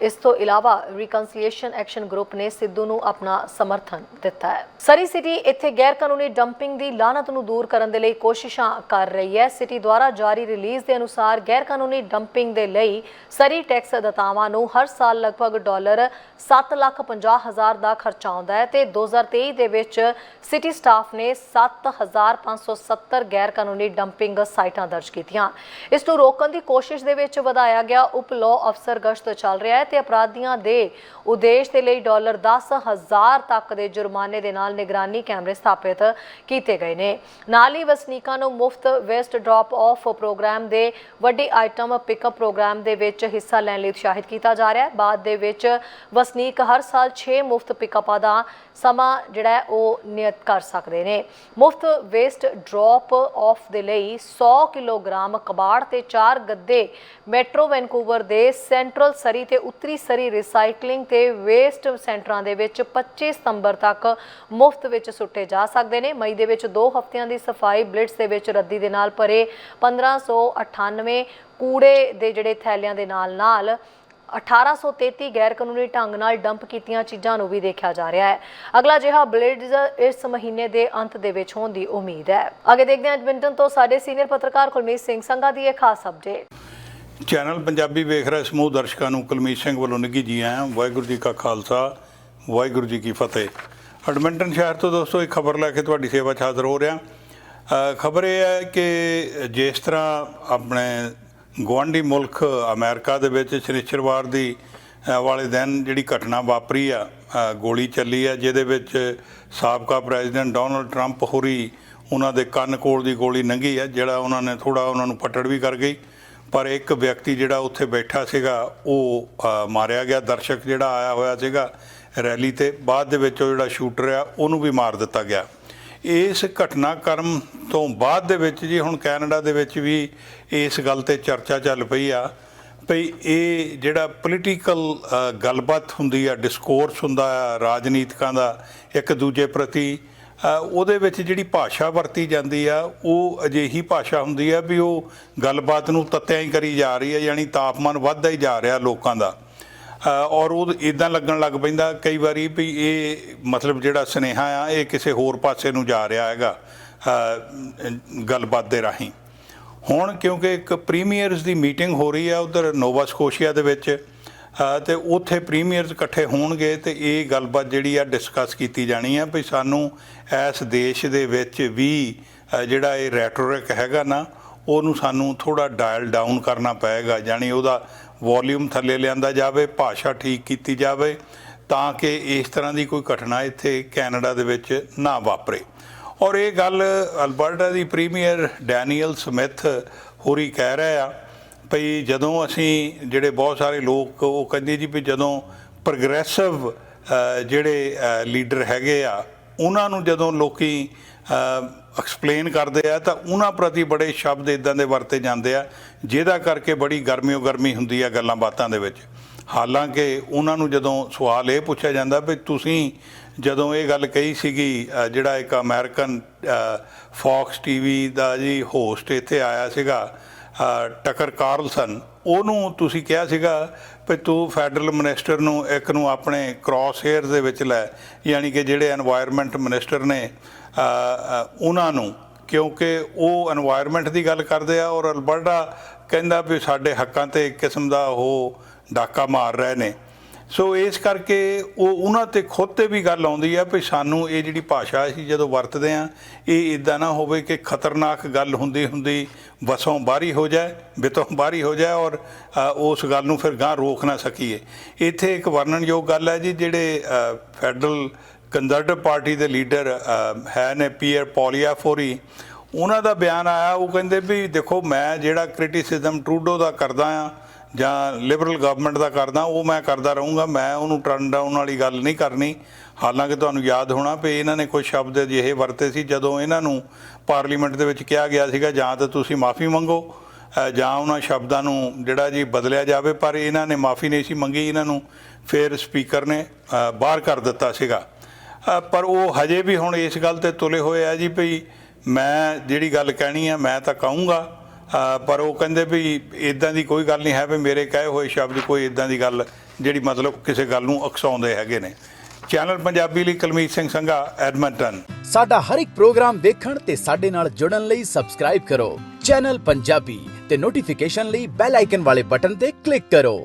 ਇਸ ਤੋਂ ਇਲਾਵਾ ਰੀਕਨਸੀਲੀਏਸ਼ਨ ਐਕਸ਼ਨ ਗਰੁੱਪ ਨੇ ਸਿੱਧੂ ਨੂੰ ਆਪਣਾ ਸਮਰਥਨ ਦਿੱਤਾ ਹੈ। ਸਰੀ ਸਿਟੀ ਇੱਥੇ ਗੈਰ ਕਾਨੂੰਨੀ ਡੰਪਿੰਗ ਦੀ ਲਾਨਤ ਨੂੰ ਦੂਰ ਕਰਨ ਦੇ ਲਈ ਕੋਸ਼ਿਸ਼ਾਂ ਕਰ ਰਹੀ ਹੈ। ਸਿਟੀ ਦੁਆਰਾ ਜਾਰੀ ਰਿਲੀਜ਼ ਦੇ ਅਨੁਸਾਰ ਗੈਰ ਕਾਨੂੰਨੀ ਡੰਪਿੰਗ ਦੇ ਲਈ ਸਰੀ ਟੈਕਸ ਦਾਤਾਵਾਂ ਨੂੰ ਹਰ ਸਾਲ ਲਗਭਗ ਡਾਲਰ 7 ਲੱਖ 50 ਹਜ਼ਾਰ ਦਾ ਖਰਚਾ ਆਉਂਦਾ ਹੈ ਤੇ 2023 ਦੇ ਵਿੱਚ ਸਿਟੀ ਸਟਾਫ ਨੇ 7570 ਗੈਰ ਕਾਨੂੰਨੀ ਡੰਪਿੰਗ ਸਾਈਟਾਂ ਦਰਜ ਕੀਤੀਆਂ। ਇਸ ਨੂੰ ਰੋਕਣ ਦੀ ਕੋਸ਼ਿਸ਼ ਦੇ ਵਿੱਚ ਵਧਾਇਆ ਗਿਆ। ਉਪ ਲਾਅ ਅਫਸਰ ਗਸ਼ਤ ਚੱਲ ਰਿਹਾ ਹੈ ਤੇ ਅਪਰਾਧੀਆਂ ਦੇ ਉਦੇਸ਼ ਦੇ ਲਈ ਡਾਲਰ 10000 ਤੱਕ ਦੇ ਜੁਰਮਾਨੇ ਦੇ ਨਾਲ ਨਿਗਰਾਨੀ ਕੈਮਰੇ ਸਥਾਪਿਤ ਕੀਤੇ ਗਏ ਨੇ। ਨਾਲ ਹੀ ਵਸਨੀਕਾਂ ਨੂੰ ਮੁਫਤ ਵੇਸਟ ਡ੍ਰੌਪ ਆਫ ਪ੍ਰੋਗਰਾਮ ਦੇ ਵੱਡੀ ਆਈਟਮ ਪਿਕਅਪ ਪ੍ਰੋਗਰਾਮ ਦੇ ਵਿੱਚ ਹਿੱਸਾ ਲੈਣ ਲਈ ਉਤਸ਼ਾਹਿਤ ਕੀਤਾ ਜਾ ਰਿਹਾ ਹੈ। ਬਾਅਦ ਦੇ ਵਿੱਚ ਵਸਨੀਕ ਹਰ ਸਾਲ 6 ਮੁਫਤ ਪਿਕਅਪਾਂ ਦਾ ਸਮਾਂ ਜਿਹੜਾ ਉਹ ਨਿਯਤ ਕਰ ਸਕਦੇ ਨੇ। ਮੁਫਤ ਵੇਸਟ ਡ੍ਰੌਪ ਆਫ ਦੇ ਲਈ 100 ਕਿਲੋਗ੍ਰਾਮ ਕਬਾੜ ਤੇ 4 ਦੇ ਮੈਟਰੋ ਵੈਨਕੂਵਰ ਦੇ ਸੈਂਟਰਲ ਸਰੀ ਤੇ ਉੱਤਰੀ ਸਰੀ ਰੀਸਾਈਕਲਿੰਗ ਤੇ ਵੇਸਟ ਸੈਂਟਰਾਂ ਦੇ ਵਿੱਚ 25 ਸਤੰਬਰ ਤੱਕ ਮੁਫਤ ਵਿੱਚ ਸੁੱਟੇ ਜਾ ਸਕਦੇ ਨੇ। ਮਈ ਦੇ ਵਿੱਚ 2 ਹਫ਼ਤਿਆਂ ਦੀ ਸਫ਼ਾਈ ਬਲਿਟਸ ਦੇ ਵਿੱਚ ਰੱਦੀ ਦੇ ਨਾਲ ਭਰੇ 1598 ਕੂੜੇ ਦੇ ਜਿਹੜੇ ਥੈਲਿਆਂ ਦੇ ਨਾਲ ਨਾਲ 1833 ਗੈਰ ਕਾਨੂੰਨੀ ਢੰਗ ਨਾਲ ਡੰਪ ਕੀਤੀਆਂ ਚੀਜ਼ਾਂ ਨੂੰ ਵੀ ਦੇਖਿਆ ਜਾ ਰਿਹਾ ਹੈ। ਅਗਲਾ ਜਿਹਾ ਬਲੇਡਸ ਇਸ ਮਹੀਨੇ ਦੇ ਅੰਤ ਦੇ ਵਿੱਚ ਹੋਣ ਦੀ ਉਮੀਦ ਹੈ। ਅੱਗੇ ਦੇਖਦੇ ਹਾਂ ਐਡਮਿੰਟਨ ਤੋਂ ਸਾਡੇ ਸੀਨੀਅਰ ਪੱਤਰਕਾਰ ਕੁਲਮੀਤ ਸਿੰਘ ਸੰਘਾ ਦੀ ਇਹ ਖਾਸ ਅਪਡੇਟ ਚੈਨਲ ਪੰਜਾਬੀ ਵੇਖ ਰਹੇ ਸਮੂਹ ਦਰਸ਼ਕਾਂ ਨੂੰ ਕੁਲਮੀਤ ਸਿੰਘ ਵੱਲੋਂ ਨਿੱਘੀ ਜੀ ਆਇਆਂ, ਵਾਹਿਗੁਰੂ ਜੀ ਕਾ ਖਾਲਸਾ, ਵਾਹਿਗੁਰੂ ਜੀ ਕੀ ਫਤਿਹ। ਐਡਮਿੰਟਨ ਸ਼ਹਿਰ ਤੋਂ ਦੋਸਤੋ, ਇੱਕ ਖਬਰ ਲੈ ਕੇ ਤੁਹਾਡੀ ਸੇਵਾ 'ਚ ਹਾਜ਼ਰ ਹੋ ਰਿਹਾ। ਖਬਰ ਇਹ ਹੈ ਕਿ ਜਿਸ ਤਰ੍ਹਾਂ ਆਪਣੇ ਗੁਆਂਢੀ ਮੁਲਕ ਅਮਰੀਕਾ ਦੇ ਵਿੱਚ ਸ਼ਨੀਚਰਵਾਰ ਦੀ ਵਾਲੇ ਦਿਨ ਜਿਹੜੀ ਘਟਨਾ ਵਾਪਰੀ ਆ ਗੋਲੀ ਚੱਲੀ ਆ, ਜਿਹਦੇ ਵਿੱਚ ਸਾਬਕਾ ਪ੍ਰੈਜ਼ੀਡੈਂਟ ਡੋਨਲਡ ਟਰੰਪ ਹੋਰੀ ਉਹਨਾਂ ਦੇ ਕੰਨ ਕੋਲ ਦੀ ਗੋਲੀ ਲੰਘੀ ਆ, ਜਿਹੜਾ ਉਹਨਾਂ ਨੇ ਥੋੜਾ ਉਹਨਾਂ ਨੂੰ ਪਟੜ ਵੀ ਕਰ ਗਈ। ਪਰ ਇੱਕ ਵਿਅਕਤੀ ਜਿਹੜਾ ਉੱਥੇ ਬੈਠਾ ਸੀਗਾ, ਉਹ ਮਾਰਿਆ ਗਿਆ। ਦਰਸ਼ਕ ਜਿਹੜਾ ਆਇਆ ਹੋਇਆ ਸੀਗਾ ਰੈਲੀ ਤੇ, ਬਾਅਦ ਦੇ ਵਿੱਚ ਉਹ ਜਿਹੜਾ ਸ਼ੂਟਰ ਆ, ਉਹਨੂੰ ਵੀ ਮਾਰ ਦਿੱਤਾ ਗਿਆ। ਇਸ ਘਟਨਾਕ੍ਰਮ ਤੋਂ ਬਾਅਦ ਦੇ ਵਿੱਚ ਜੀ, ਹੁਣ ਕੈਨੇਡਾ ਦੇ ਵਿੱਚ ਵੀ ਇਸ ਗੱਲ ਤੇ ਚਰਚਾ ਚੱਲ ਪਈ ਆ ਭਈ ਇਹ ਜਿਹੜਾ ਪੋਲੀਟੀਕਲ ਗੱਲਬਾਤ ਹੁੰਦੀ ਆ ਡਿਸਕੋਰਸ ਹੁੰਦਾ ਆ, ਰਾਜਨੀਤਿਕਾਂ ਦਾ ਇੱਕ ਦੂਜੇ ਪ੍ਰਤੀ ਉਹਦੇ ਵਿੱਚ ਜਿਹੜੀ ਭਾਸ਼ਾ ਵਰਤੀ ਜਾਂਦੀ ਆ, ਉਹ ਅਜਿਹੀ ਭਾਸ਼ਾ ਹੁੰਦੀ ਆ ਵੀ ਉਹ ਗੱਲਬਾਤ ਨੂੰ ਤੱਤਿਆਂ ਹੀ ਕਰੀ ਜਾ ਰਹੀ ਆ, ਯਾਨੀ ਤਾਪਮਾਨ ਵੱਧਦਾ ਹੀ ਜਾ ਰਿਹਾ ਲੋਕਾਂ ਦਾ। ਔਰ ਉਹ ਇਦਾਂ ਲੱਗਣ ਲੱਗ ਪੈਂਦਾ ਕਈ ਵਾਰੀ ਵੀ ਇਹ ਮਤਲਬ ਜਿਹੜਾ ਸੁਨੇਹਾ ਆ ਇਹ ਕਿਸੇ ਹੋਰ ਪਾਸੇ ਨੂੰ ਜਾ ਰਿਹਾ ਹੈਗਾ ਗੱਲਬਾਤ ਦੇ ਰਾਹੀਂ। ਹੁਣ ਕਿਉਂਕਿ ਇੱਕ ਪ੍ਰੀਮੀਅਰਸ ਦੀ ਮੀਟਿੰਗ ਹੋ ਰਹੀ ਆ ਉਧਰ ਨੋਵਾ ਸਕੋਸ਼ੀਆ ਦੇ ਵਿੱਚ ਅ, ਤੇ ਉੱਥੇ ਪ੍ਰੀਮੀਅਰਸ ਇਕੱਠੇ ਹੋਣਗੇ ਤੇ ਇਹ ਗੱਲਬਾਤ ਜਿਹੜੀ ਆ ਡਿਸਕਸ ਕੀਤੀ ਜਾਣੀ ਆ ਵੀ ਸਾਨੂੰ ਇਸ ਦੇਸ਼ ਦੇ ਵਿੱਚ ਵੀ ਜਿਹੜਾ ਇਹ ਰੈਟੋਰਿਕ ਹੈਗਾ ਨਾ ਉਹਨੂੰ ਸਾਨੂੰ ਥੋੜਾ ਡਾਇਲ ਡਾਊਨ ਕਰਨਾ ਪਏਗਾ ਯਾਨੀ ਉਹਦਾ ਵੋਲਿਊਮ ਥੱਲੇ ਲਿਆਂਦਾ ਜਾਵੇ, ਭਾਸ਼ਾ ਠੀਕ ਕੀਤੀ ਜਾਵੇ, ਤਾਂ ਕਿ ਇਸ ਤਰ੍ਹਾਂ ਦੀ ਕੋਈ ਘਟਨਾ ਇੱਥੇ ਕੈਨੇਡਾ ਦੇ ਵਿੱਚ ਨਾ ਵਾਪਰੇ। ਔਰ ਇਹ ਗੱਲ ਅਲਬਰਟਾ ਦੀ ਪ੍ਰੀਮੀਅਰ ਡੈਨੀਅਲ ਸਮਿਥ ਹੋਰੀ ਕਹਿ ਰਹੇ ਆ ਭਈ ਜਦੋਂ ਅਸੀਂ ਜਿਹੜੇ ਬਹੁਤ ਸਾਰੇ ਲੋਕ, ਉਹ ਕਹਿੰਦੇ ਜੀ ਵੀ ਜਦੋਂ ਪ੍ਰੋਗਰੈਸਿਵ ਜਿਹੜੇ ਲੀਡਰ ਹੈਗੇ ਆ, ਉਹਨਾਂ ਨੂੰ ਜਦੋਂ ਲੋਕੀ ਐਕਸਪਲੇਨ ਕਰਦੇ ਆ ਤਾਂ ਉਹਨਾਂ ਪ੍ਰਤੀ ਬੜੇ ਸ਼ਬਦ ਇਦਾਂ ਦੇ ਵਰਤੇ ਜਾਂਦੇ ਆ ਜਿਹਦਾ ਕਰਕੇ ਬੜੀ ਗਰਮੀਓ ਗਰਮੀ ਹੁੰਦੀ ਆ ਗੱਲਾਂ ਬਾਤਾਂ ਦੇ ਵਿੱਚ। ਹਾਲਾਂਕਿ ਉਹਨਾਂ ਨੂੰ ਜਦੋਂ ਸਵਾਲ ਇਹ ਪੁੱਛਿਆ ਜਾਂਦਾ ਵੀ ਤੁਸੀਂ ਜਦੋਂ ਇਹ ਗੱਲ ਕਹੀ ਸੀਗੀ ਜਿਹੜਾ ਇੱਕ ਅਮਰੀਕਨ ਫੌਕਸ ਟੀਵੀ ਦਾ ਜੀ ਹੋਸਟ ਇੱਥੇ ਆਇਆ ਸੀਗਾ ਅ, ਟਕਰ ਕਾਰਲਸਨ ਉਹਨੂੰ ਤੁਸੀਂ ਕਿਹਾ ਸੀਗਾ ਵੀ ਤੂੰ ਫੈਡਰਲ ਮਿਨਿਸਟਰ ਨੂੰ ਇੱਕ ਨੂੰ ਆਪਣੇ ਕ੍ਰਾਸ ਹੇਅਰ ਦੇ ਵਿੱਚ ਲੈ, ਯਾਨੀ ਕਿ ਜਿਹੜੇ এনवायरमेंट ਮਿਨਿਸਟਰ ਨੇ ਉਹਨਾਂ ਨੂੰ, ਕਿਉਂਕਿ ਉਹ এনवायरमेंट ਦੀ ਗੱਲ ਕਰਦੇ ਆ ਔਰ ਅਲਬਰਟਾ ਕਹਿੰਦਾ ਵੀ ਸਾਡੇ ਹੱਕਾਂ ਤੇ ਇੱਕ ਕਿਸਮ ਦਾ ਉਹ ਡਾਕਾ ਮਾਰ ਰਹੇ ਨੇ। ਸੋ ਇਸ ਕਰਕੇ ਉਹ ਉਹਨਾਂ ਤੇ ਖੁਦ ਤੇ ਵੀ ਗੱਲ ਆਉਂਦੀ ਆ ਵੀ ਸਾਨੂੰ ਇਹ ਜਿਹੜੀ ਭਾਸ਼ਾ ਅਸੀਂ ਜਦੋਂ ਵਰਤਦੇ ਆ, ਇਹ ਇਦਾਂ ਨਾ ਹੋਵੇ ਕਿ ਖਤਰਨਾਕ ਗੱਲ ਹੁੰਦੀ ਹੁੰਦੀ ਵਸੋਂ ਬਾਹਰੀ ਹੋ ਜਾਏ, ਬਿਤੋਂ ਬਾਹਰੀ ਹੋ ਜਾਏ ਔਰ ਉਸ ਗੱਲ ਨੂੰ ਫਿਰ ਗਾਂ ਰੋਕ ਨਾ ਸਕੀਏ। ਇੱਥੇ ਇੱਕ ਵਰਣਨਯੋਗ ਗੱਲ ਹੈ ਜੀ ਜਿਹੜੇ ਫੈਡਰਲ ਕੰਜ਼ਰਵੇਟਿਵ ਪਾਰਟੀ ਦੇ ਲੀਡਰ ਹੈ ਨੇ ਪੀਅਰ ਪੋਲੀਆਫੋਰੀ, ਉਹਨਾਂ ਦਾ ਬਿਆਨ ਆਇਆ, ਉਹ ਕਹਿੰਦੇ ਵੀ ਦੇਖੋ ਮੈਂ ਜਿਹੜਾ ਕ੍ਰਿਟਿਸਿਜ਼ਮ ਟਰੂਡੋ ਦਾ ਕਰਦਾ ਆ ਜਾਂ ਲਿਬਰਲ ਗਵਰਨਮੈਂਟ ਦਾ ਕਰਦਾ, ਉਹ ਮੈਂ ਕਰਦਾ ਰਹੂੰਗਾ, ਮੈਂ ਉਹਨੂੰ ਟਰਨ ਡਾਊਨ ਵਾਲੀ ਗੱਲ ਨਹੀਂ ਕਰਨੀ। ਹਾਲਾਂਕਿ ਤੁਹਾਨੂੰ ਯਾਦ ਹੋਣਾ ਵੀ ਇਹਨਾਂ ਨੇ ਕੁਝ ਸ਼ਬਦ ਅਜਿਹੇ ਵਰਤੇ ਸੀ, ਜਦੋਂ ਇਹਨਾਂ ਨੂੰ ਪਾਰਲੀਮੈਂਟ ਦੇ ਵਿੱਚ ਕਿਹਾ ਗਿਆ ਸੀਗਾ, ਜਾਂ ਤਾਂ ਤੁਸੀਂ ਮਾਫੀ ਮੰਗੋ ਜਾਂ ਉਹਨਾਂ ਸ਼ਬਦਾਂ ਨੂੰ ਜਿਹੜਾ ਜੀ ਬਦਲਿਆ ਜਾਵੇ, ਪਰ ਇਹਨਾਂ ਨੇ ਮਾਫੀ ਨਹੀਂ ਸੀ ਮੰਗੀ, ਇਹਨਾਂ ਨੂੰ ਫਿਰ ਸਪੀਕਰ ਨੇ ਬਾਹਰ ਕਰ ਦਿੱਤਾ ਸੀਗਾ। ਪਰ ਉਹ ਹਜੇ ਵੀ ਹੁਣ ਇਸ ਗੱਲ ਤੇ ਤੁਲੇ ਹੋਏ ਆ ਜੀ ਭਈ ਮੈਂ ਜਿਹੜੀ ਗੱਲ ਕਹਿਣੀ ਆ, ਮੈਂ ਤਾਂ ਕਹੂੰਗਾ ਪਰ ਉਹ ਕਹਿੰਦੇ ਵੀ ਇਦਾਂ ਦੀ ਕੋਈ ਗੱਲ ਨਹੀਂ ਹੈ ਵੀ ਮੇਰੇ ਕਹੇ ਹੋਏ ਸ਼ਬਦ ਕੋਈ ਇਦਾਂ ਦੀ ਗੱਲ, ਜਿਹੜੀ ਮਤਲਬ ਕਿਸੇ ਗੱਲ ਨੂੰ ਅਕਸਾਉਂਦੇ ਹੈਗੇ ਨੇ। ਚੈਨਲ ਪੰਜਾਬੀ ਲਈ ਕਲਮੀਤ ਸਿੰਘ ਸੰਘਾ ਐਡਮੰਟਨ ਸਾਡਾ ਹਰ ਇੱਕ ਪ੍ਰੋਗਰਾਮ ਦੇਖਣ ਤੇ ਸਾਡੇ ਨਾਲ ਜੁੜਨ ਲਈ ਸਬਸਕ੍ਰਾਈਬ ਕਰੋ। ਚੈਨਲ ਪੰਜਾਬੀ ਤੇ ਨੋਟੀਫਿਕੇਸ਼ਨ ਲਈ ਬੈਲ ਆਈਕਨ ਵਾਲੇ ਬਟਨ ਤੇ ਕਲਿੱਕ ਕਰੋ।